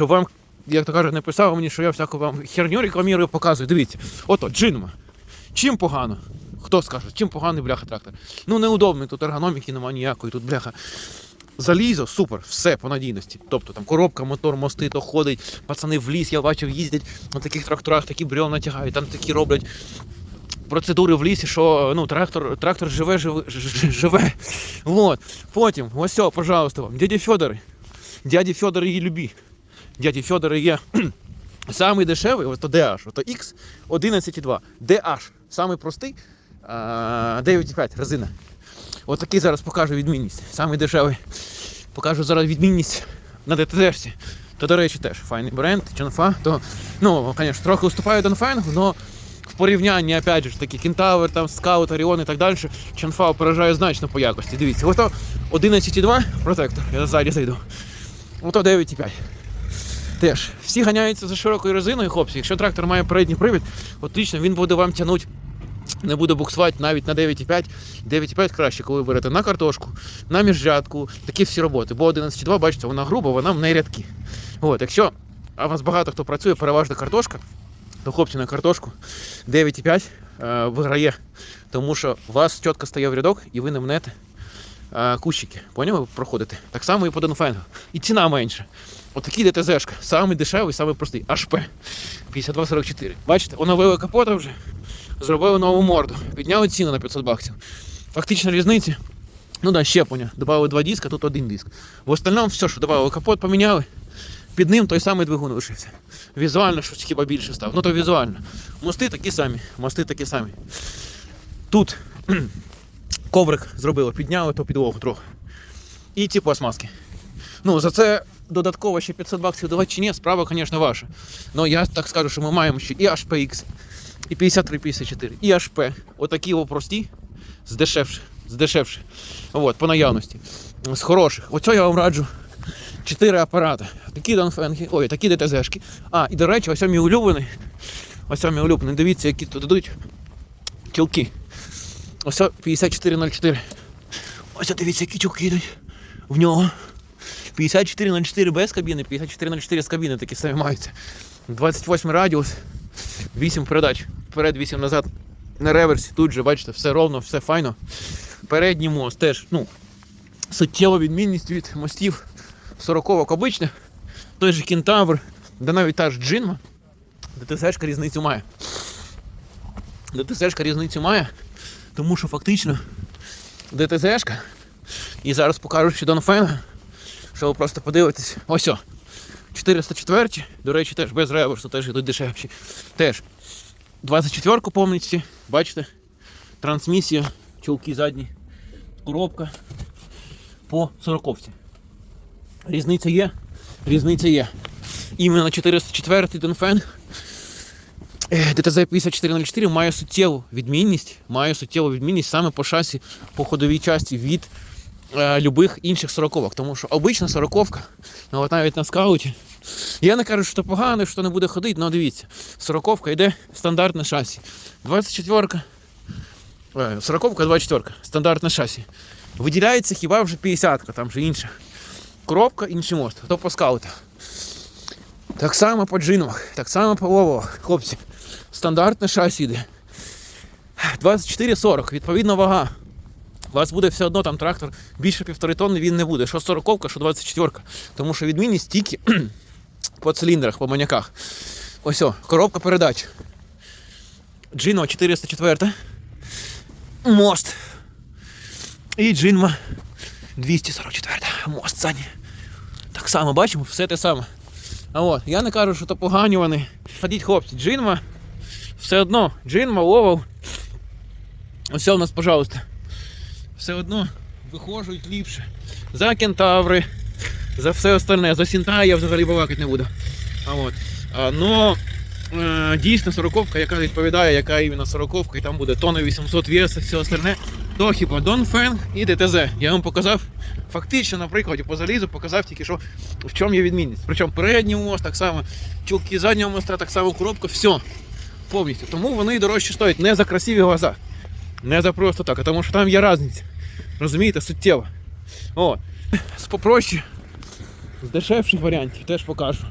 щоб вам, як то кажуть, не писав мені, що я всяку вам херню рекламірую, показую. Дивіться, ото джинма. Чим погано? Хто скаже, чим поганий бляха трактор? Ну неудобний, тут ергономіки немає ніякої, тут бляха. Залізо, супер, все по надійності. Тобто там коробка, мотор, мости, то ходить, пацани в ліс, я бачив, їздять на таких тракторах, такі брьовна тягають, там такі роблять процедури в лісі, що ну, трактор, трактор живе, живе, живе. Вот. Потім, ось, все, пожалуйста, вам. Дяді Федори. Дяді Федори її любі. Дяді Федори є самий дешевий, ото DH, ото X 11,2. DH, самий простий, 9,5 резина. От такий зараз покажу відмінність. Самий дешевий. Покажу зараз відмінність на ДТЗ. То, до речі, теж файний бренд, Чонфа. То, ну, звісно, трохи уступає Донфенгу, але в порівнянні, опять же, такі Кентавр, там, Скаут, Оріон і так далі, Чонфа опережає значно по якості. Дивіться, ото 11,2 протектор, я ззаді зайду. Ото 9,5. Теж всі ганяються за широкою резиною, хлопці. Якщо трактор має передній привід, отлично, він буде вам тягнути не буде буксувати навіть на 9,5. 9,5 краще, коли ви берете на картошку, на міжрядку, такі всі роботи. Бо 11,2, бачите, вона груба, вона не рядки. От, якщо а у вас багато хто працює, переважно картошка, то хлопці на картошку 9,5 е, виграє. Тому що у вас чітко стає в рядок і ви не мнете е, кущики. Поняли? Ви проходите. Так само і по Донфенгу. І ціна менша. Отакий ДТЗшка. Самий дешевий, самий простий. HP 5244. Бачите, оновили капота вже зробили нову морду, підняли ціну на 500 баксів. Фактично різниці. Ну да, щеплення. Добавили два диска, тут один диск. В остальному все, що добавили, капот поміняли. Під ним той самий двигун лишився. Візуально щось хіба більше став. Ну то візуально. Мости такі самі, мости такі самі. Тут коврик зробили, підняли то підлогу трохи. І ці пластмаски. Ну, за це додатково ще 500 баксів давати чи ні, справа, звісно, ваша. Ну я так скажу, що ми маємо ще і HPX, і 53-54, і HP. Отакі прості, здешевші, здешевші. От, по наявності. З хороших. Оцього я вам раджу. Чотири апарати. Такі Донфенги, ой, такі ДТЗшки. А, і до речі, ось мій улюблений. Ось мій улюблений. Дивіться, які тут дадуть тілки. Ось 5404. Ось дивіться, які тілки йдуть в нього. 5404 без кабіни, 5404 з кабіни такі самі маються. 28 радіус, 8 передач. Вперед, 8 назад. На реверсі тут же, бачите, все ровно, все файно. Передній мост теж, ну, суттєва відмінність від мостів 40-ок обичних. Той же кентавр, де навіть та ж джинма, ДТЗшка різницю має. ДТЗшка різницю має, тому що фактично ДТЗшка, і зараз покажу ще Донфенга, що ви просто подивитесь. Ось о. 404, до речі, теж без реверсу, теж йдуть дешевші. Теж 24 повністю, бачите, трансмісія, чулки задні, коробка по 40 Різниця є, різниця є. Іменно 404 Донфен ДТЗ 5404 має суттєву відмінність, має суттєву відмінність саме по шасі, по ходовій часті від е, любих інших сороковок. Тому що обична сороковка, ну от навіть на скауті. Я не кажу, що це погано, що не буде ходити, але дивіться, сороковка йде стандартне шасі. 24-ка, е, сороковка, 24 стандартне шасі. Виділяється хіба вже 50-ка, там вже інша. Коробка, інший мост. То по скаутах. Так само по джинах, так само по вовах. Хлопці, стандартне шасі йде. 24-40, відповідно вага. У вас буде все одно там трактор більше півтори тонни він не буде. Що 40 що 24 Тому що відмінність тільки по циліндрах, по маняках. Ось о, коробка передач. Джинма 404. Мост. І джинма 244. Мост ззаді. Так само бачимо, все те саме. А от, я не кажу, що то погані. Ходіть, хлопці, джинма. Все одно, джинма, ловов. Ось у нас, пожалуйста. Все одно виходжують ліпше. За кентаври, за все остальне. За сінта я взагалі балакати не буду. А от. А, но е, дійсно сороковка, яка відповідає, яка іменно сороковка, і там буде тонна 800 веса, все остальне. То хіба Донфен і ДТЗ. Я вам показав фактично на прикладі по залізу, показав тільки що в чому є відмінність. Причому передній мост, так само, чулки заднього моста, так само коробка, все. Повністю. Тому вони дорожче стоять не за красиві глаза. Не за просто так, а тому що там є різниця. Розумієте, суттєво. О, з попроще, з дешевших варіантів теж покажу.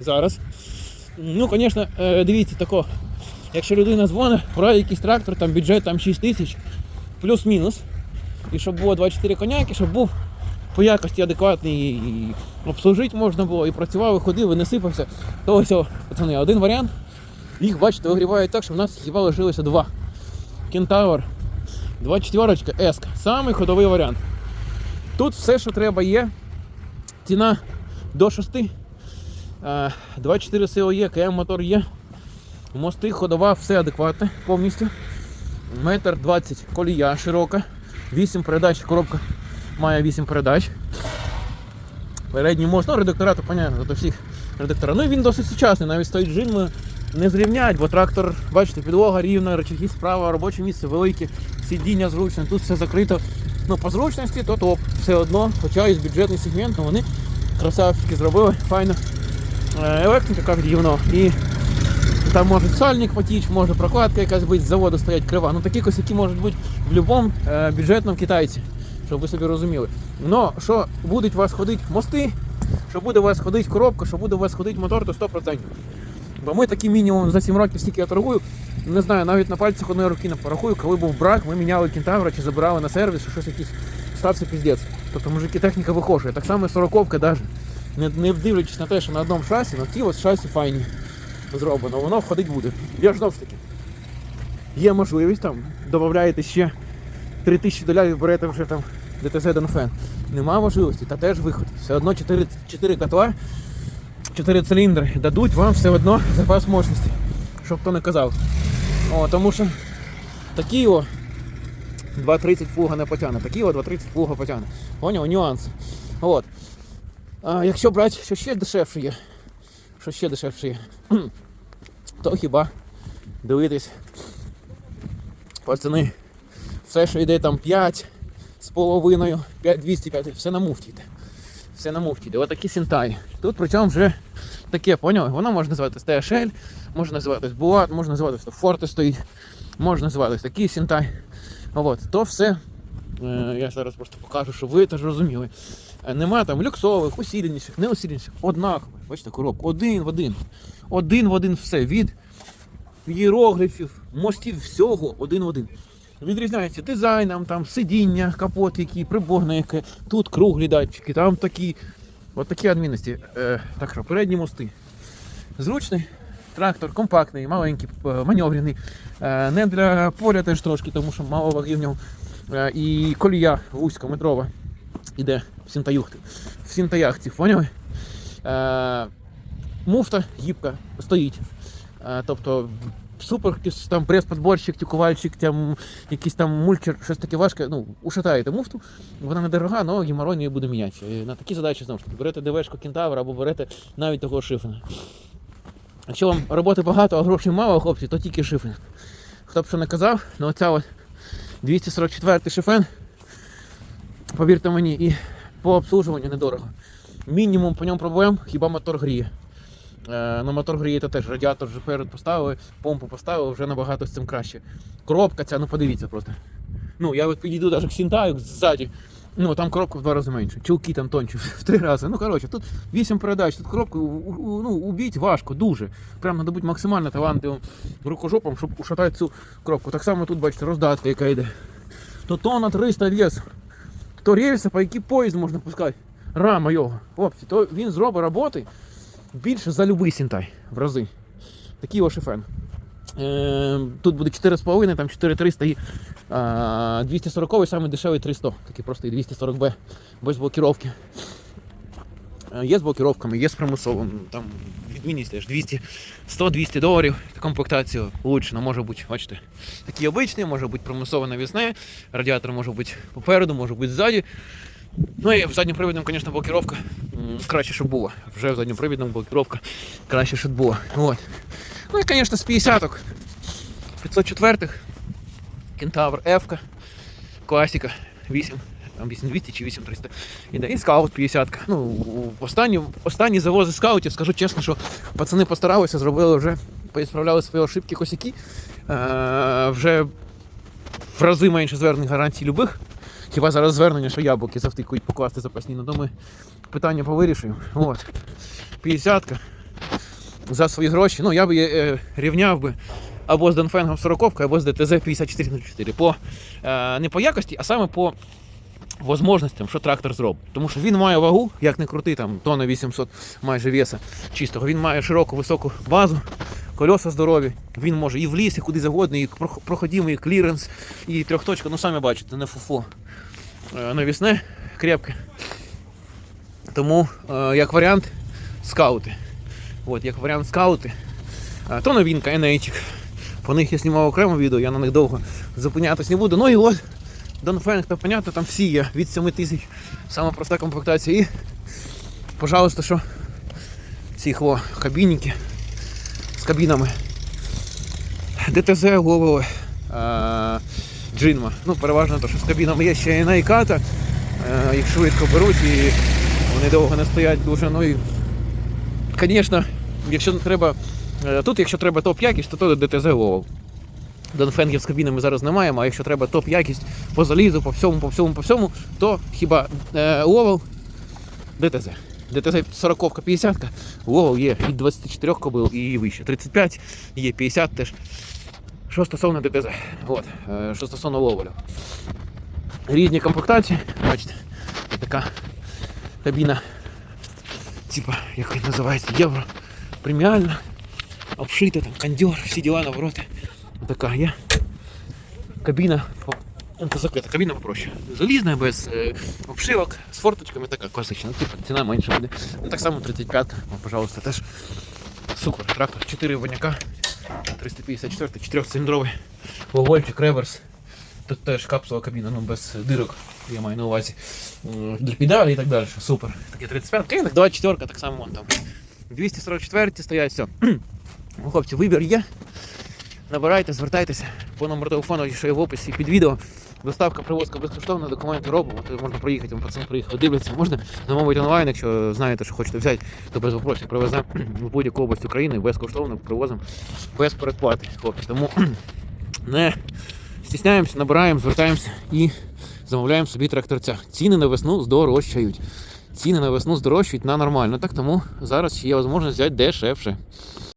зараз. Ну, звісно, е, дивіться тако. Якщо людина дзвонить, про якийсь трактор, там бюджет там 6 тисяч, плюс-мінус. І щоб було 24 коняки, щоб був по якості адекватний і обслужити можна було, і працював, і ходив, і не сипався. То ось, пацани, один варіант. Їх, бачите, вигрівають так, що в нас хіба лишилося два. Кентавр, 24 S. Самий ходовий варіант. Тут все, що треба, є. Ціна до 6. Е, 24 СО є, КМ мотор є. Мости, ходова, все адекватне повністю. Метр 20 колія широка. 8 передач, коробка має 8 передач. Передній мост, ну редактора, то понятно, то всіх редактора. Ну і він досить сучасний, навіть стоїть джинми не зрівнять, бо трактор, бачите, підлога рівна, речаги справа, робоче місце велике, сидіння зручне, тут все закрито. Ну, по зручності, то топ. Все одно, хоча і з бюджетний сегмент, вони красавчики зробили, файно. Е, Електрика як рівно. І там може сальник потіч, може прокладка якась бути, з заводу стоять крива. Ну такі косяки можуть бути в будь-якому е, бюджетному китайці, щоб ви собі розуміли. Но що будуть у вас ходити мости, що буде у вас ходити коробка, що буде у вас ходити мотор, то 100%. Бо ми такий мінімум за 7 років, скільки я торгую, не знаю, навіть на пальцях одної руки не порахую, коли був брак, ми міняли кентавра чи забирали на сервіс, що щось якийсь стався піздець. Тобто мужики техніка вихожує. Так само і сороковка навіть. Не, не дивлячись на те, що на одному шасі, на ці ось шасі файні зроблено, воно входить буде. Я ж знову ж таки. Є можливість там, додаєте ще 3000 долярів, берете вже там DTZ Denfen. Нема можливості, та теж виход. Все одно 4, 4 котла, 4 циліндри дадуть вам все одно запас мощності. Щоб хто не казав. О, тому що такі о 2.30 плуга не потягне, такі о 2.30 плуга потягне. Поняв? Нюанси. От. А якщо брати, що ще дешевше є, що ще дешевше є, то хіба дивитись, пацани, все, що йде там 5 з половиною, 5 205, все на муфті йде. Все на муфті йде. Отакі сінтаї. Тут причому вже таке, поняли? Воно може називатися THL, може називатись Буат, може називатися Форте стоїть, може називатись такий сінтай. От, то все. е, Я зараз просто покажу, щоб ви теж розуміли. Е, Нема там люксових, усіленіших, неусіленіших, однаково. Бачите, коробка, один в один. Один в один все. Від іерогліфів, мостів, всього один в один. Відрізняється дизайном, там сидіння, капот, який, приборне яке, тут круглі датчики, там такі. От такі адмінності. Е, так що, передні мости. Зручний. Трактор компактний, маленький, е, маневрений. Е, не для поля теж трошки, тому що мало ваги в ньому. Е, і колія вузька метрова іде в сінтаюхти. В сінтаях поняли? Е, муфта гібка стоїть. Е, тобто супер там прес-подборщик, тюкувальщик, там, якийсь там мульчер, щось таке важке. Ну, ушатаєте муфту, вона недорога, але геморрой не буде мінятися. І на такі задачі знову ж таки берете ДВшку Кентавр або берете навіть того шифена. Якщо вам роботи багато, а грошей мало, хлопці, то тільки шифен. Хто б що не казав, ну оця от 244 шифен, повірте мені, і по обслужуванню недорого. Мінімум по ньому проблем, хіба мотор гріє. Е, ну, мотор гріє, то теж радіатор вже перед поставили, помпу поставили, вже набагато з цим краще. Коробка ця, ну подивіться просто. Ну, я от підійду навіть к Сінтаю ззаді. Ну, там коробка в два рази менше. Чулки там тонші в три рази. Ну, коротше, тут 8 передач, тут коробку ну, убіть важко, дуже. Прям треба бути максимально талантливим рукожопом, щоб ушатати цю коробку. Так само тут, бачите, роздатка, яка йде. То тонна 300 вес. То рельса, по який поїзд можна пускати. Рама його. Хлопці, то він зробить роботи більше за любий сінтай в рази. Такий ось фен. Е, тут буде 4,5, там 4,300 і а, 240 саме дешевий 300. Такий просто і 240B без блокіровки. Е, Є з блокіровками, є з примусовим. Там відмінність теж 200, 100-200 доларів. Комплектація улучшена може бути, бачите, такі обичні, може бути примусове навісне, радіатор може бути попереду, може бути ззаді. Ну і в задньопривідному, звісно, блокіровка краще, щоб була. Вже в задньопривідному блокіровка краще, щоб була. От. Ну і, звісно, з 50-ок. 504-х. Кентавр F, класика 8, там 8200 чи 8300. Іде. І скаут 50. Ну, останні, останні завози скаутів, скажу чесно, що пацани постаралися, зробили вже, поісправляли свої ошибки косяки. Е, вже в рази менше звернень гарантій любих. Хіба зараз звернення, що яблуки завтикують покласти запасні, ну ми питання повирішуємо. От. 50-ка. за свої гроші. Ну, я б е, рівняв би або з Донфенгом 40, або з ДТЗ 5404. По, е, не по якості, а саме по возможностям, що трактор зробить. Тому що він має вагу, як не крути, там тонна 800 майже веса чистого. Він має широку високу базу, кольоса здорові. Він може і в ліс, і куди завгодно, і прох- проходимий, і кліренс, і трьохточка. Ну самі бачите, не фуфо. Е, Навісне, крепке. Тому, е, як варіант, скаути. От, як варіант скаути. Е, То новинка, NH. По них я знімав окремо відео, я на них довго зупинятись не буду. Ну і от Донфенг, то понятно, там всі є від 7 тисяч. Саме проста комплектація. І, пожалуйста, що ці хво кабінники кабінами. ДТЗ, Ловило, Джинма. Ну, переважно то, що з кабінами є ще і найката. Їх швидко беруть і вони довго не стоять дуже. Ну і, звісно, якщо треба. е, Тут, якщо треба топ-якість, то то ДТЗ Ловил. Донфенгів з кабінами зараз не маємо, а якщо треба топ-якість по залізу, по всьому, по всьому, по всьому, то хіба е, Ловел ДТЗ. ДТЗ 40 50 Ловел є від 24 кобил і вище. 35 є 50 теж. Що стосовно ДТЗ. От, е, що стосовно Ловелю. Різні комплектації, бачите, така кабіна, типа, як він називається, євро, преміальна, обшита, там кондьор, всі діла навороти. Така є. Кабіна. Ну, закрита, кабіна попроще. Залізна, без е, обшивок, з форточками, така класична. Ну, типу, ціна менша буде. Ну так само 35, ну, пожалуйста, теж супер. Трактор 4 воняка, 354, 4-циліндровий, вогольчик, реверс. Тут теж капсула кабіна, ну без дирок, я маю на увазі. Для і так далі. Супер. Таке 35, так 24, так само вон там. 244 стоять, все. Ну, хлопці, вибір є. Набирайте, звертайтеся по номеру телефону, що є в описі під відео. Доставка, привозка безкоштовна, документи робимо, то можна проїхати, вон пацани приїхали, дивляться, можна замовити онлайн, якщо знаєте, що хочете взяти, то без вопросів привеземо в будь-яку область України безкоштовно привозимо без передплати. Хлопці. Тому не стісняємося, набираємо, звертаємося і замовляємо собі тракторця. Ціни на весну здорожчають. Ціни на весну здорожчають на нормально, так тому зараз є можливість взяти дешевше.